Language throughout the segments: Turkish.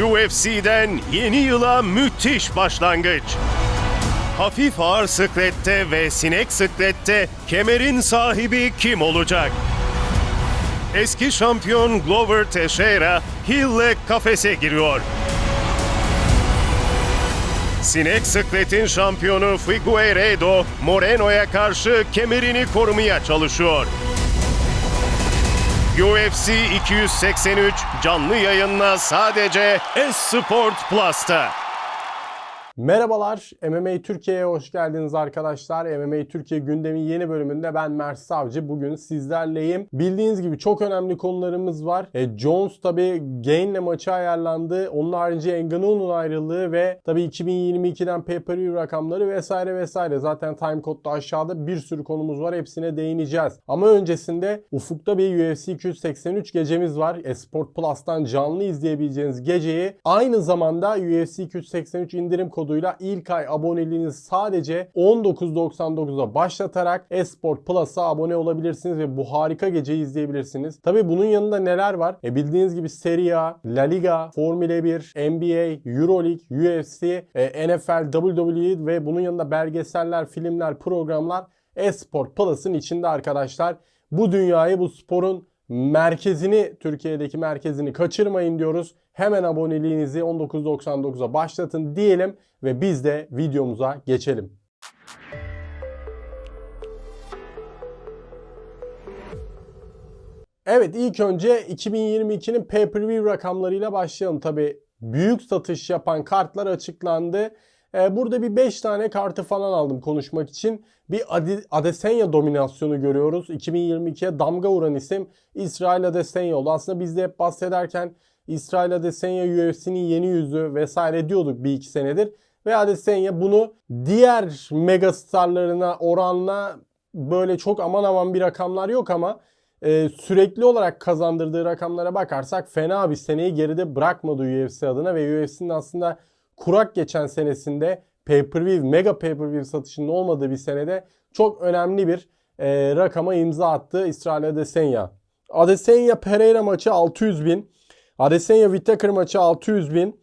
UFC'den yeni yıla müthiş başlangıç. Hafif ağır sıklette ve sinek sıklette kemerin sahibi kim olacak? Eski şampiyon Glover Teixeira Hill'le kafese giriyor. Sinek sıkletin şampiyonu Figueiredo Moreno'ya karşı kemerini korumaya çalışıyor. UFC 283 canlı yayınla sadece S-Sport Plus'ta. Merhabalar, MMA Türkiye'ye hoş geldiniz arkadaşlar. MMA Türkiye gündemin yeni bölümünde ben Mert Savcı. Bugün sizlerleyim. Bildiğiniz gibi çok önemli konularımız var. E, Jones tabi Gain'le maçı ayarlandı. Onun harici Ngannou'nun ayrılığı ve tabi 2022'den pay-per-view rakamları vesaire vesaire. Zaten time code'da aşağıda bir sürü konumuz var. Hepsine değineceğiz. Ama öncesinde ufukta bir UFC 283 gecemiz var. Esport Plus'tan canlı izleyebileceğiniz geceyi aynı zamanda UFC 283 indirim koduyla ilk ay aboneliğinizi sadece 19.99'a başlatarak Esport Plus'a abone olabilirsiniz ve bu harika geceyi izleyebilirsiniz. Tabi bunun yanında neler var? E bildiğiniz gibi Serie A, La Liga, Formula 1, NBA, Euroleague, UFC, e, NFL, WWE ve bunun yanında belgeseller, filmler, programlar Esport Plus'ın içinde arkadaşlar. Bu dünyayı, bu sporun merkezini, Türkiye'deki merkezini kaçırmayın diyoruz. Hemen aboneliğinizi 19.99'a başlatın diyelim ve biz de videomuza geçelim. Evet ilk önce 2022'nin pay-per-view rakamlarıyla başlayalım. Tabi büyük satış yapan kartlar açıklandı. Ee, burada bir 5 tane kartı falan aldım konuşmak için. Bir Ade- Adesanya dominasyonu görüyoruz. 2022'ye damga vuran isim İsrail Adesanya oldu. Aslında biz de hep bahsederken İsrail Adesanya UFC'nin yeni yüzü vesaire diyorduk bir iki senedir. Ve Adesanya bunu diğer megastarlarına oranla böyle çok aman aman bir rakamlar yok ama e, sürekli olarak kazandırdığı rakamlara bakarsak fena bir seneyi geride bırakmadı UFC adına ve UFC'nin aslında kurak geçen senesinde pay-per-view, mega pay-per-view satışının olmadığı bir senede çok önemli bir e, rakama imza attı İsrail Adesanya. Adesanya Pereira maçı 600 bin. Adesanya Whittaker maçı 600 bin.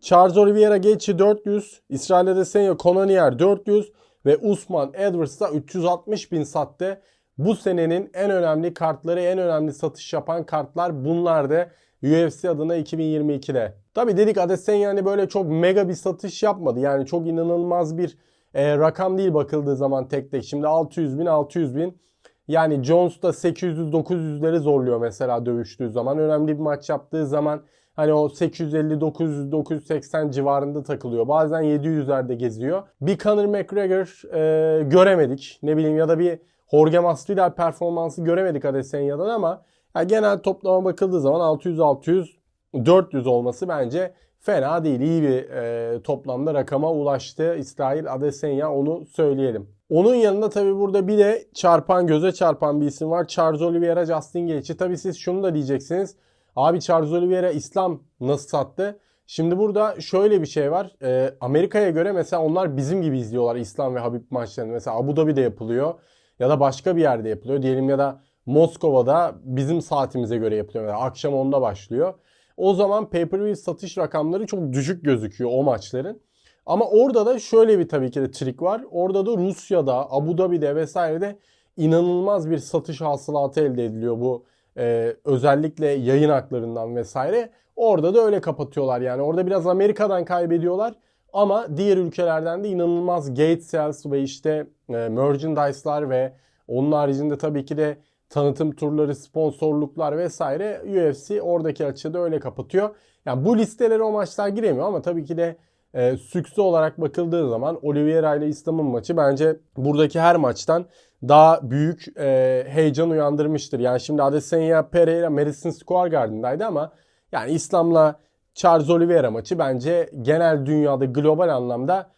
Charles Oliveira Gaethje 400. İsrail Adesanya Konanier 400. Ve Usman Edwards da 360 bin sattı. Bu senenin en önemli kartları, en önemli satış yapan kartlar bunlardı. UFC adına 2022'de. Tabi dedik Adesanya hani böyle çok mega bir satış yapmadı. Yani çok inanılmaz bir e, rakam değil bakıldığı zaman tek tek. Şimdi 600 bin 600 bin. Yani Jones da 800-900'leri zorluyor mesela dövüştüğü zaman. Önemli bir maç yaptığı zaman hani o 850-900-980 civarında takılıyor. Bazen 700'lerde geziyor. Bir Conor McGregor e, göremedik. Ne bileyim ya da bir Jorge Masvidal performansı göremedik Adesanya'dan ama ya genel toplama bakıldığı zaman 600-600 400 olması bence fena değil. İyi bir e, toplamda rakama ulaştı İsrail Adesanya onu söyleyelim. Onun yanında tabi burada bir de çarpan göze çarpan bir isim var. Charles Oliveira Justin Gaethje. Tabi siz şunu da diyeceksiniz. Abi Charles Oliveira İslam nasıl sattı? Şimdi burada şöyle bir şey var. E, Amerika'ya göre mesela onlar bizim gibi izliyorlar İslam ve Habib maçlarını. Mesela Abu Dhabi'de yapılıyor ya da başka bir yerde yapılıyor. Diyelim ya da Moskova'da bizim saatimize göre yapılıyor. Yani akşam 10'da başlıyor. O zaman pay-per-view satış rakamları çok düşük gözüküyor o maçların. Ama orada da şöyle bir tabii ki de trik var. Orada da Rusya'da, Abu Dhabi'de vesairede inanılmaz bir satış hasılatı elde ediliyor bu e, özellikle yayın haklarından vesaire. Orada da öyle kapatıyorlar yani. Orada biraz Amerika'dan kaybediyorlar ama diğer ülkelerden de inanılmaz gate sales ve işte e, merchandise'lar ve onun haricinde tabii ki de tanıtım turları, sponsorluklar vesaire UFC oradaki açıda öyle kapatıyor. Yani bu listelere o maçlar giremiyor ama tabii ki de e, sükse olarak bakıldığı zaman Oliveira ile İslam'ın maçı bence buradaki her maçtan daha büyük e, heyecan uyandırmıştır. Yani şimdi Adesanya Pereira Madison Square Garden'daydı ama yani İslam'la Charles Oliveira maçı bence genel dünyada global anlamda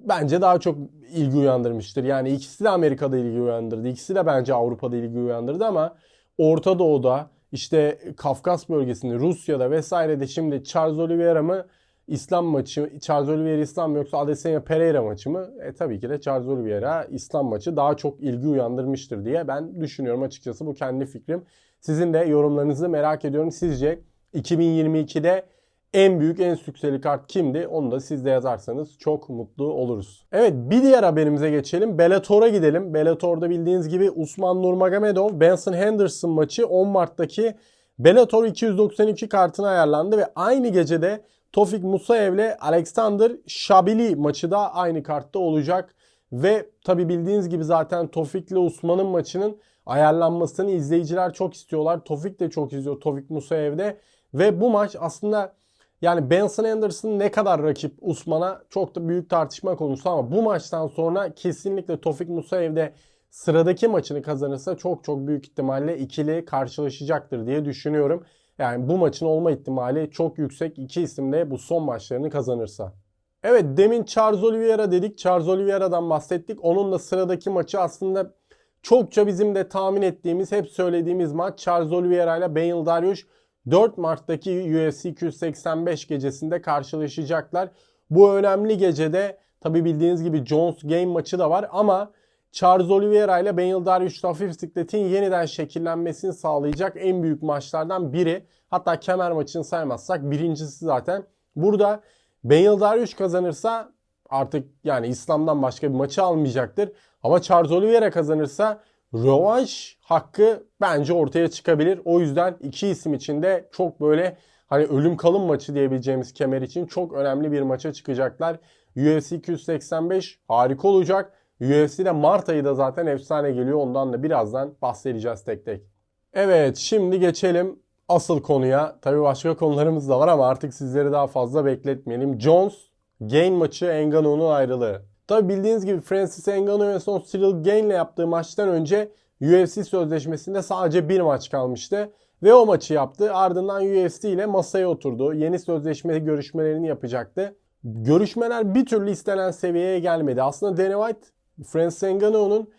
bence daha çok ilgi uyandırmıştır. Yani ikisi de Amerika'da ilgi uyandırdı. İkisi de bence Avrupa'da ilgi uyandırdı ama Orta Doğu'da işte Kafkas bölgesinde Rusya'da vesairede şimdi Charles Oliveira mı İslam maçı Charles Oliveira İslam mı yoksa Adesanya Pereira maçı mı? E tabii ki de Charles Oliveira İslam maçı daha çok ilgi uyandırmıştır diye ben düşünüyorum açıkçası bu kendi fikrim. Sizin de yorumlarınızı merak ediyorum. Sizce 2022'de en büyük, en sükseli kart kimdi? Onu da siz de yazarsanız çok mutlu oluruz. Evet bir diğer haberimize geçelim. Bellator'a gidelim. Bellator'da bildiğiniz gibi Usman Nurmagomedov, Benson Henderson maçı 10 Mart'taki Bellator 292 kartına ayarlandı ve aynı gecede Tofik Musaev ile Alexander Shabili maçı da aynı kartta olacak. Ve tabi bildiğiniz gibi zaten Tofik ile Usman'ın maçının ayarlanmasını izleyiciler çok istiyorlar. Tofik de çok izliyor Tofik Musaev'de. Ve bu maç aslında yani Benson Anderson ne kadar rakip Usman'a çok da büyük tartışma konusu ama bu maçtan sonra kesinlikle Tofik Musaev'de sıradaki maçını kazanırsa çok çok büyük ihtimalle ikili karşılaşacaktır diye düşünüyorum. Yani bu maçın olma ihtimali çok yüksek. İki isim de bu son maçlarını kazanırsa. Evet demin Charles Oliveira dedik. Charles Oliveira'dan bahsettik. Onun da sıradaki maçı aslında çokça bizim de tahmin ettiğimiz, hep söylediğimiz maç Charles Oliveira ile Benyl Dariush 4 Mart'taki UFC 285 gecesinde karşılaşacaklar. Bu önemli gecede tabi bildiğiniz gibi Jones Game maçı da var ama Charles Oliveira ile Benyl Dariush hafif bisikletin yeniden şekillenmesini sağlayacak en büyük maçlardan biri. Hatta kemer maçını saymazsak birincisi zaten. Burada Benyl Dariush kazanırsa artık yani İslam'dan başka bir maçı almayacaktır. Ama Charles Oliveira kazanırsa rövanş hakkı bence ortaya çıkabilir. O yüzden iki isim için de çok böyle hani ölüm kalım maçı diyebileceğimiz kemer için çok önemli bir maça çıkacaklar. UFC 285 harika olacak. UFC'de Mart ayı da zaten efsane geliyor. Ondan da birazdan bahsedeceğiz tek tek. Evet şimdi geçelim asıl konuya. Tabii başka konularımız da var ama artık sizleri daha fazla bekletmeyelim. Jones, Gain maçı Engano'nun ayrılığı. Tabii bildiğiniz gibi Francis Ngannou en son Cyril Gain'le yaptığı maçtan önce UFC sözleşmesinde sadece bir maç kalmıştı. Ve o maçı yaptı. Ardından UFC ile masaya oturdu. Yeni sözleşme görüşmelerini yapacaktı. Görüşmeler bir türlü istenen seviyeye gelmedi. Aslında Dana White, Francis Ngannou'nun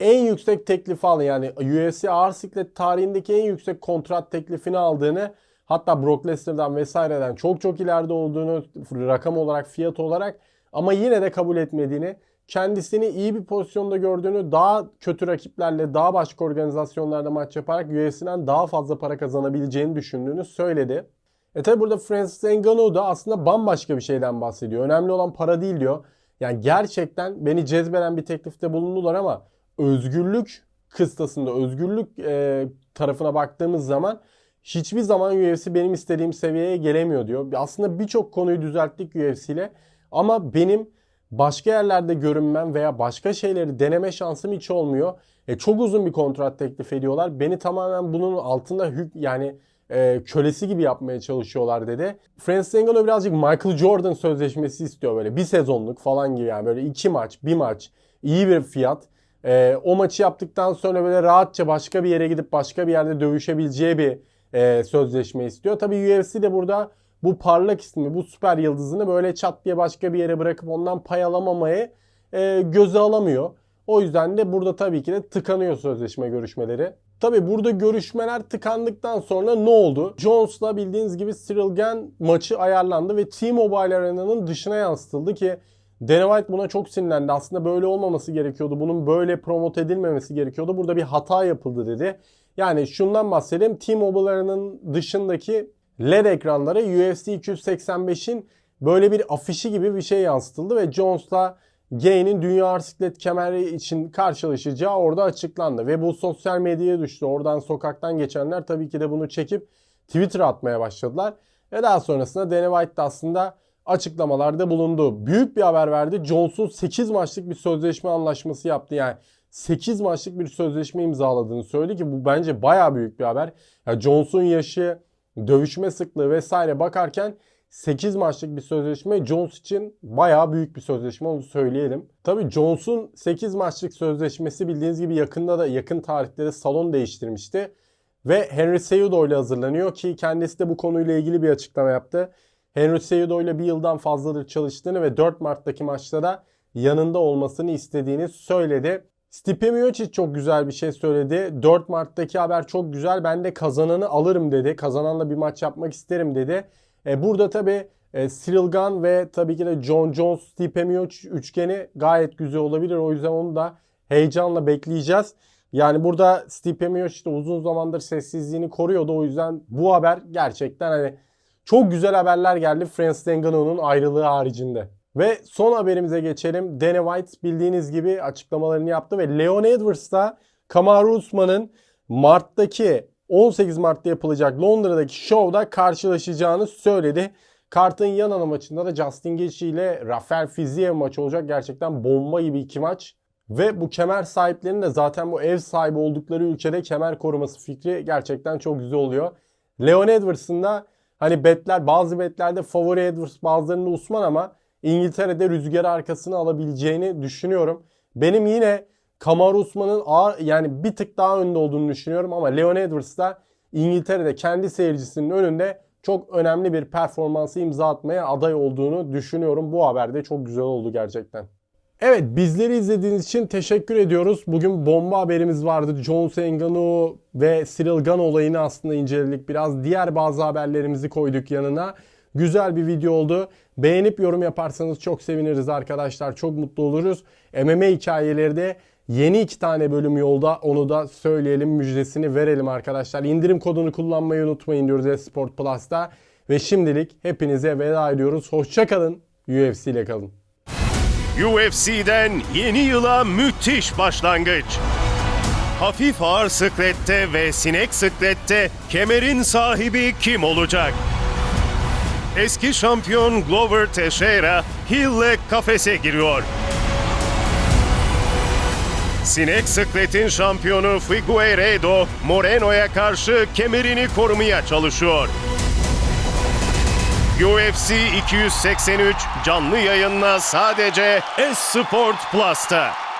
en yüksek teklifi aldı. Yani UFC ağır siklet tarihindeki en yüksek kontrat teklifini aldığını hatta Brock Lesnar'dan vesaireden çok çok ileride olduğunu rakam olarak fiyat olarak ama yine de kabul etmediğini kendisini iyi bir pozisyonda gördüğünü daha kötü rakiplerle daha başka organizasyonlarda maç yaparak UFC'den daha fazla para kazanabileceğini düşündüğünü söyledi. E tabi burada Francis Ngannou da aslında bambaşka bir şeyden bahsediyor. Önemli olan para değil diyor. Yani gerçekten beni cezbeden bir teklifte bulundular ama özgürlük kıstasında, özgürlük e, tarafına baktığımız zaman hiçbir zaman UFC benim istediğim seviyeye gelemiyor diyor. Aslında birçok konuyu düzelttik UFC ile ama benim başka yerlerde görünmem veya başka şeyleri deneme şansım hiç olmuyor. E, çok uzun bir kontrat teklif ediyorlar. Beni tamamen bunun altında hük yani e, kölesi gibi yapmaya çalışıyorlar dedi. Francis Ngannou birazcık Michael Jordan sözleşmesi istiyor böyle bir sezonluk falan gibi yani böyle iki maç, bir maç, iyi bir fiyat. E, o maçı yaptıktan sonra böyle rahatça başka bir yere gidip başka bir yerde dövüşebileceği bir e, sözleşme istiyor. Tabii UFC de burada bu parlak ismi, bu süper yıldızını böyle çat diye başka bir yere bırakıp ondan pay alamamayı e, göze alamıyor. O yüzden de burada tabii ki de tıkanıyor sözleşme görüşmeleri. Tabii burada görüşmeler tıkandıktan sonra ne oldu? Jones'la bildiğiniz gibi Cyril Gane maçı ayarlandı ve T-Mobile Arena'nın dışına yansıtıldı ki Dana White buna çok sinirlendi. Aslında böyle olmaması gerekiyordu. Bunun böyle promote edilmemesi gerekiyordu. Burada bir hata yapıldı dedi. Yani şundan bahsedeyim. T-Mobile Arena'nın dışındaki LED ekranlara UFC 285'in böyle bir afişi gibi bir şey yansıtıldı ve Jones'la Gay'nin dünya arsiklet kemeri için karşılaşacağı orada açıklandı. Ve bu sosyal medyaya düştü. Oradan sokaktan geçenler tabii ki de bunu çekip Twitter'a atmaya başladılar. Ve daha sonrasında Dana White de aslında açıklamalarda bulundu. Büyük bir haber verdi. Jones'un 8 maçlık bir sözleşme anlaşması yaptı. Yani 8 maçlık bir sözleşme imzaladığını söyledi ki bu bence baya büyük bir haber. Yani Jones'un yaşı, dövüşme sıklığı vesaire bakarken 8 maçlık bir sözleşme Jones için bayağı büyük bir sözleşme onu söyleyelim. Tabii Jones'un 8 maçlık sözleşmesi bildiğiniz gibi yakında da yakın tarihte salon değiştirmişti. Ve Henry Cejudo ile hazırlanıyor ki kendisi de bu konuyla ilgili bir açıklama yaptı. Henry Cejudo ile bir yıldan fazladır çalıştığını ve 4 Mart'taki maçta da yanında olmasını istediğini söyledi. Stipe Miocic çok güzel bir şey söyledi. 4 Mart'taki haber çok güzel. Ben de kazananı alırım dedi. Kazananla bir maç yapmak isterim dedi. E, burada tabi e, Cyril Gane ve tabii ki de John Jones, Stipe Miocic üçgeni gayet güzel olabilir. O yüzden onu da heyecanla bekleyeceğiz. Yani burada Stipe Miocic de uzun zamandır sessizliğini koruyordu. O yüzden bu haber gerçekten hani çok güzel haberler geldi Francis Ngannou'nun ayrılığı haricinde. Ve son haberimize geçelim. Danny White bildiğiniz gibi açıklamalarını yaptı ve Leon Edwards da Kamaru Usman'ın Mart'taki 18 Mart'ta yapılacak Londra'daki şovda karşılaşacağını söyledi. Kart'ın yan ana maçında da Justin Gaethje ile Rafael Fiziev maçı olacak. Gerçekten bomba gibi iki maç. Ve bu kemer sahiplerinin de zaten bu ev sahibi oldukları ülkede kemer koruması fikri gerçekten çok güzel oluyor. Leon Edwards'ın da hani betler bazı betlerde favori Edwards bazılarında Usman ama İngiltere'de rüzgarı arkasına alabileceğini düşünüyorum. Benim yine Kamaru Usman'ın ağır yani bir tık daha önde olduğunu düşünüyorum ama Leon Edwards da İngiltere'de kendi seyircisinin önünde çok önemli bir performansı imza atmaya aday olduğunu düşünüyorum. Bu haber de çok güzel oldu gerçekten. Evet bizleri izlediğiniz için teşekkür ediyoruz. Bugün bomba haberimiz vardı. Jones Ngannou ve Cyril Gane olayını aslında inceledik. Biraz diğer bazı haberlerimizi koyduk yanına. Güzel bir video oldu. Beğenip yorum yaparsanız çok seviniriz arkadaşlar. Çok mutlu oluruz. MMA hikayeleri de yeni iki tane bölüm yolda. Onu da söyleyelim müjdesini verelim arkadaşlar. İndirim kodunu kullanmayı unutmayın diyoruz Esport Plus'ta. Ve şimdilik hepinize veda ediyoruz. Hoşçakalın. UFC ile kalın. UFC'den yeni yıla müthiş başlangıç. Hafif ağır sıklette ve sinek sıklette kemerin sahibi kim olacak? Eski şampiyon Glover Teixeira Hill'le kafese giriyor. Sinek sıkletin şampiyonu Figueiredo Moreno'ya karşı kemerini korumaya çalışıyor. UFC 283 canlı yayınla sadece Esport Plus'ta.